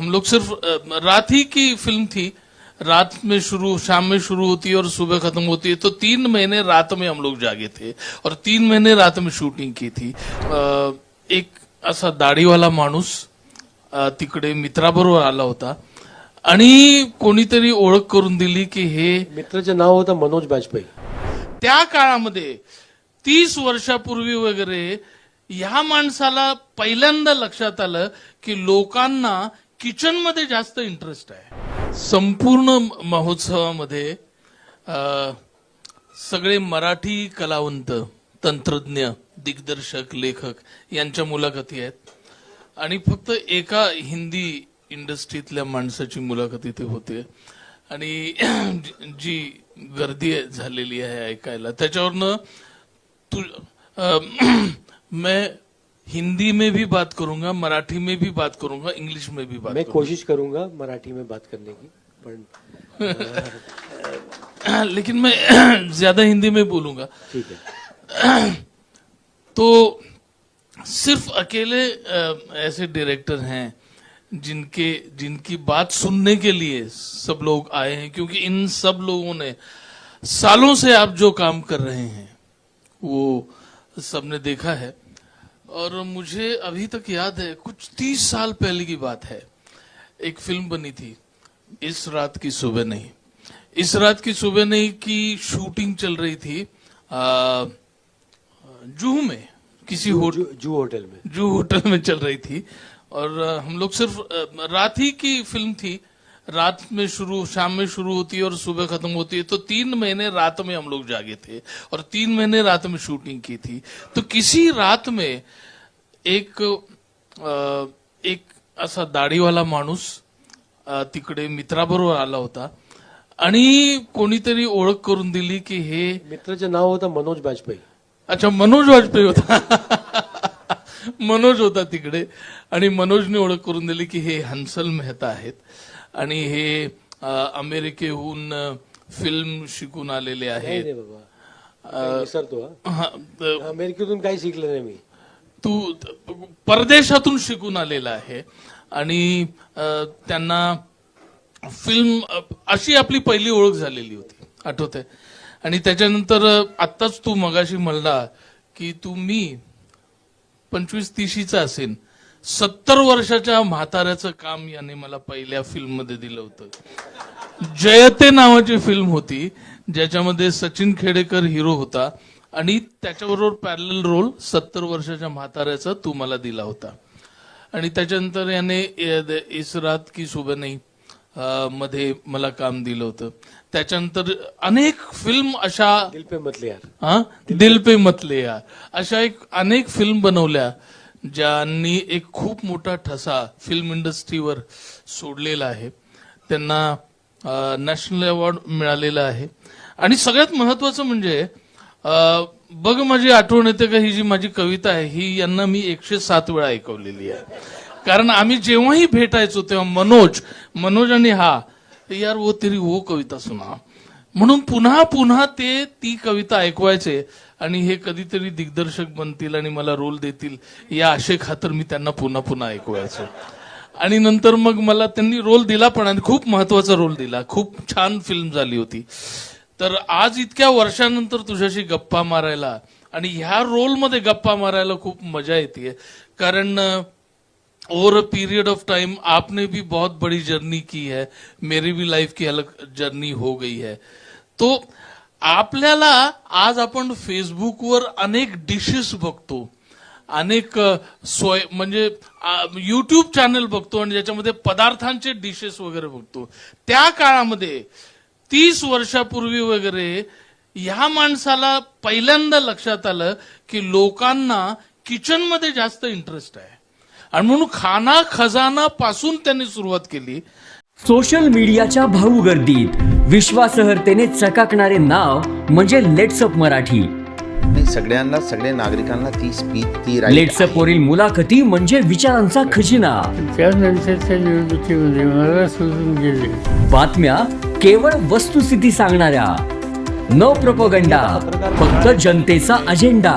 हम लोग सिर्फ रात ही की फिल्म थी। रात में शुरू शाम में शुरू होती है और सुबह खत्म होती है। तो तीन महीने रात में हम लोग जागे थे और तीन महीने रात में शूटिंग की थी। एक असा दाढीवाला माणूस तिकडे मित्राबरोबर आला होता। आणि कोणीतरी ओळख करून दिली की हे मित्राचं नाव होतं मनोज बाजपेयी. त्या काळामध्ये तीस वर्षापूर्वी वगैरे ह्या माणसाला पहिल्यांदा लक्षात आलं की लोकांना किचनमध्ये जास्त इंटरेस्ट आहे. संपूर्ण महोत्सवामध्ये सगळे मराठी कलावंत तंत्रज्ञ दिग्दर्शक लेखक यांच्या मुलाखती आहेत. आणि फक्त एका हिंदी इंडस्ट्रीतल्या माणसाची मुलाखत इथे होते. आणि जी- गर्दी झालेली आहे ऐकायला त्याच्यावरनं तू मैं हिंदी में भी बात करूँगा मराठी में भी बात करूँगा इंग्लिश में भी बात मैं कोशिश करूँगा मराठी में बात करने की पण लेकिन मैं ज़्यादा हिंदी में बोलूँगा। ठीक है। तो सिर्फ़ अकेले ऐसे डायरेक्टर हैं जिनके जिनकी बात सुनने के लिए सब लोग आए हैं क्योंकि इन सब लोगों ने सालों से आप जो काम कर रहे हैं वो सबने देखा है। और मुझे अभी तक याद है कुछ तीस साल पहले की बात है। एक फ़िल्म बनी थी इस रात की सुबह नहीं। इस रात की सुबह नहीं की शूटिंग चल रही थी जूहू में किसी होटल जू होटल में। जू होटल में चल रही थी। और हम लोग सिर्फ़ रात ही की फ़िल्म थी रात में शुरू शाम में शुरू होती है और सुबह खत्म होती है। तो तीन महीने रात में हम लोग जागे थे और तीन महीने रात में शूटिंग की थी। तो किसी रात में एक अ, एक असा दाढीवाला माणूस तिकडे मित्राबरोबर आला होता आणि कोणीतरी ओळख करून दिली की हे मित्राचं नाव होतं मनोज बाजपेयी अच्छा मनोज वाजपेयी होता. मनोज होता तिकडे. आणि मनोजने ओळख करून दिली की हे हंसल मेहता आहेत. आणि हे अमेरिकेहून फिल्म शिकून आलेले आहेत. अमेरिकेतून काही शिकलं नाही मी. तू परदेशातून शिकून आलेला आहे. आणि त्यांना फिल्म अशी आपली पहिली ओळख झालेली होती. आठवते आणि त्याच्यानंतर आत्ताच तू मगाशी म्हणला की तू मी पंचवीस तीशीचा असेल सत्तर वर्षाच्या म्हाताऱ्याचं काम याने मला पहिल्या फिल्ममध्ये दिलं होतं. जयते नावाची फिल्म होती ज्याच्यामध्ये सचिन खेडेकर हिरो होता आणि त्याच्याबरोबर पॅरल रोल सत्तर वर्षाच्या म्हाताऱ्याचा तू मला दिला होता. आणि त्याच्यानंतर याने इस रात की सुबह नाही मध्ये मला काम दिलं होतं. त्याच्यानंतर अनेक फिल्म अशा दिल पे मतले यार हा? दिल पे मतले यार अशा एक अनेक फिल्म बनवल्या ज्यांनी एक खूप मोठा ठसा फिल्म इंडस्ट्रीवर सोडलेला आहे. त्यांना नॅशनल अवॉर्ड मिळालेला आहे. आणि सगळ्यात महत्वाचं म्हणजे बघ माझी आठवण येते का ही जी माझी कविता आहे ही यांना मी एकशे सात वेळा ऐकवलेली आहे. कारण आम्ही जेव्हाही भेटायचो तेव्हा मनोज मनोज आणि हा यार वो तरी वो कविता सुना. म्हणून पुन्हा पुन्हा ते ती कविता ऐकवायचे आणि हे कधीतरी दिग्दर्शक बनतील आणि मला रोल देतील या आशे खातर मी त्यांना पुन्हा पुन्हा ऐकवायचो. आणि नंतर मग मला त्यांनी रोल दिला पण आणि खूप महत्त्वाचा रोल दिला. खूप छान फिल्म झाली होती. तर आज इतक्या वर्षानंतर तुझ्याशी गप्पा मारायला आणि ह्या रोलमध्ये गप्पा मारायला खूप मजा येते कारण over a period of time आपने भी बहुत बड़ी जर्नी की है। मेरी भी लाइफ की अलग जर्नी हो गई है। तो आपल्याला आज आपण फेसबुकवर अनेक डिशेस बघतो। अनेक स्वय सोय म्हणजे युट्यूब चॅनल बघतो आणि ज्याच्यामध्ये पदार्थांचे डिशेस वगैरे बघतो. त्या काळामध्ये तीस वर्षापूर्वी वगैरे ह्या माणसाला पहिल्यांदा लक्षात आलं की लोकांना किचनमध्ये जास्त इंटरेस्ट आहे. आणि म्हणून खाना खजाना पासून त्यांनी सुरुवात केली. सोशल मीडियाच्या भाऊ गर्दीत विश्वासार्हतेने चकाकणारे नाव म्हणजे लेट्सअप मराठी. सगळ्यांना सगळ्या नागरिकांना ती स्पीच ती लेट्सअप वरील मुलाखती म्हणजे विचारांचा खजिना. त्यानंतरच्या निवडणुकीमध्ये मला सोडून गेले. बातम्या केवळ वस्तुस्थिती सांगणाऱ्या. न प्रपोगंडा फक्त जनतेचा अजेंडा.